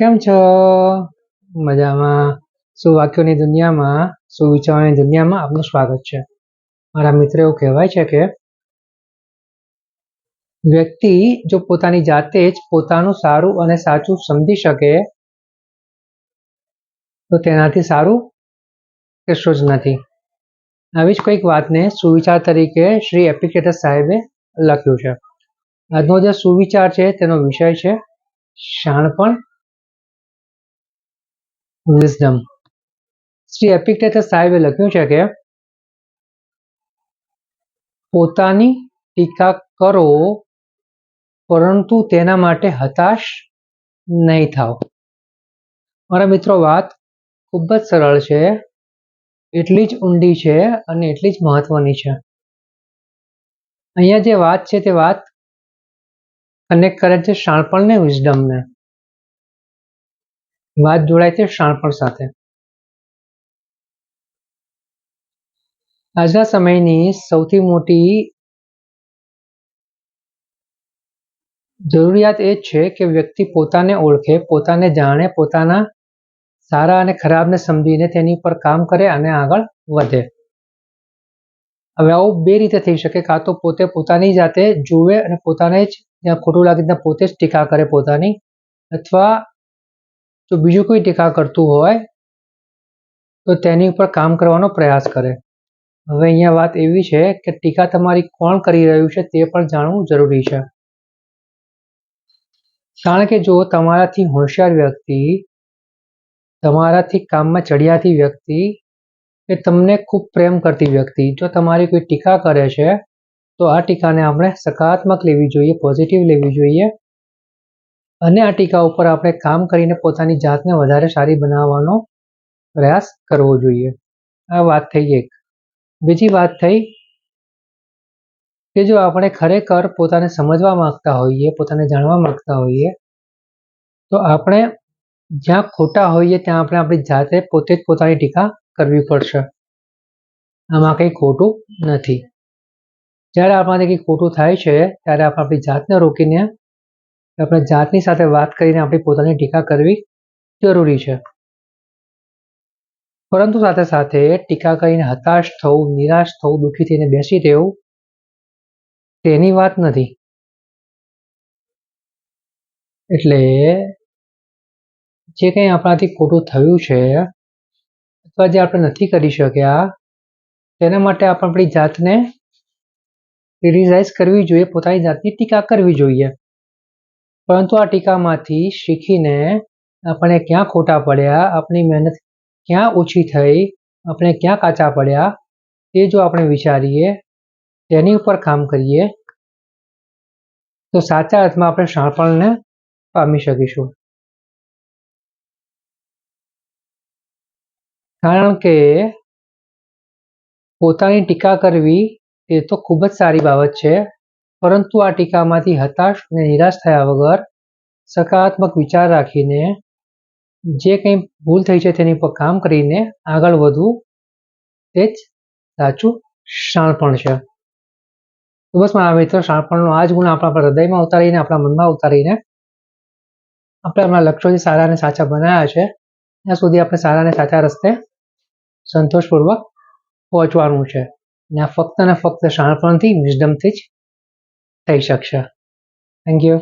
કેમ છો? મજામાં. સુવાક્યોની દુનિયામાં સુવિચારોની દુનિયામાં આપનું સ્વાગત છે? મારા મિત્ર એવું કહેવાય છે કે, વ્યક્તિ જો પોતાની જાતે જ પોતાનું સારું અને સાચું સમજી શકે, તો તેનાથી સારું કશું જ નથી. આવી જ કોઈક વાતને સુવિચાર તરીકે શ્રી એપ્લિકેટર સાહેબે લખ્યું છે. આજનો જે સુવિચાર છે તેનો વિષય છે, શાણપણ વિઝડમ શ્રી એપિક્ટેટર સાહેબે લખ્યું છે કે, પોતાની ટીકા કરો, પરંતુ તેના માટે હતાશ નહીં થાવ મારા મિત્રો, વાત ખૂબ જ સરળ છે. એટલી જ ઊંડી છે અને એટલી જ મહત્વની છે. અહીંયા જે વાત છે તે વાત કનેક્ટ કરે છે શાણપણને વિઝડમને વાત જોડાય છે શાણપણ સાથે. આજના સમયની સૌથી મોટી જરૂરિયાત એ છે કે વ્યક્તિ પોતાને ઓળખે, પોતાને જાણે, પોતાના સારા અને ખરાબને સમજીને તેની પર કામ કરે અને આગળ વધે. હવે આવું બે રીતે થઈ શકે. કાં તો પોતે પોતાની જાતે જુએ અને પોતાને જ ખોટું લાગે ત્યાં પોતે જ ટીકા કરે પોતાની, અથવા જો બીજું કોઈ ટીકા કરતું હોય, તો તેની ઉપર કામ કરવાનો પ્રયાસ કરે. હવે અહીંયા વાત એવી છે કે ટીકા તમારી કોણ કરી રહ્યું છે તે પણ જાણવું જરૂરી છે. કારણ કે જો તમારાથી હોશિયાર વ્યક્તિ, તમારાથી કામમાં ચડિયાતી વ્યક્તિ કે તમને ખૂબ પ્રેમ કરતી વ્યક્તિ, જો તમારી કોઈ ટીકા કરે છે, તો આ ટીકાને આપણે સકારાત્મક લેવી જોઈએ, પોઝિટિવ લેવી જોઈએ અને આ ટીકા ઉપર આપણે કામ કરીને પોતાની જાતને વધારે સારી બનાવવાનો પ્રયાસ કરવો જોઈએ. આ વાત થઈ એક. બીજી વાત થઈ કે જો આપણે ખરેખર પોતાને સમજવા માંગતા હોઈએ, પોતાને જાણવા માંગતા હોઈએ, તો આપણે જ્યાં ખોટા હોઈએ ત્યાં આપણે આપણી જાતે પોતે જ પોતાની ટીકા કરવી પડશે. આમાં કંઈ ખોટું નથી. જ્યારે આપણાથી કંઈ ખોટું થાય છે, ત્યારે આપણે આપણી જાતને રોકીને આપણે જાતની સાથે વાત કરીને આપણી પોતાની ટીકા કરવી જરૂરી છે. પરંતુ સાથે સાથે ટીકા કરીને હતાશ થવું, નિરાશ થવું, દુઃખી થઈને બેસી રહેવું, તેની વાત નથી. એટલે જે કંઈ આપણાથી ખોટું થયું છે, અથવા જે આપણે નથી કરી શક્યા, તેના માટે આપણે આપણી જાતને ક્રિટિસાઇઝ કરવી જોઈએ, પોતાની જાતની ટીકા કરવી જોઈએ. પરંતુ આ ટીકામાંથી શીખીને આપણે ક્યાં ખોટા પડ્યા, આપણી મહેનત ક્યાં ઓછી થઈ, આપણે ક્યાં કાચા પડ્યા તે જો આપણે વિચારીએ, તેની ઉપર કામ કરીએ, તો સાચા અર્થમાં આપણે શાણપણને પામી શકીશું. કારણ કે પોતાની ટીકા કરવી એ તો ખૂબ જ સારી બાબત છે. પરંતુ આ ટીકામાંથી હતાશ અને નિરાશ થયા વગર સકારાત્મક વિચાર રાખીને જે કંઈ ભૂલ થઈ છે તેની પર કામ કરીને આગળ વધવું તે જ સાચું શાણપણ છે. તો બસ મારા મિત્રો, શાણપણનો આ જ ગુણ આપણા હૃદયમાં ઉતારીને, આપણા મનમાં ઉતારીને, આપણે આપણા લક્ષ્યોથી સારા અને સાચા બનાવ્યા છે. ત્યાં સુધી આપણે સારા અને સાચા રસ્તે સંતોષપૂર્વક પહોંચવાનું છે. અને આ ફક્ત ને ફક્ત શાણપણથી વિઝડમથી જ થઈ શકશે થેન્ક યુ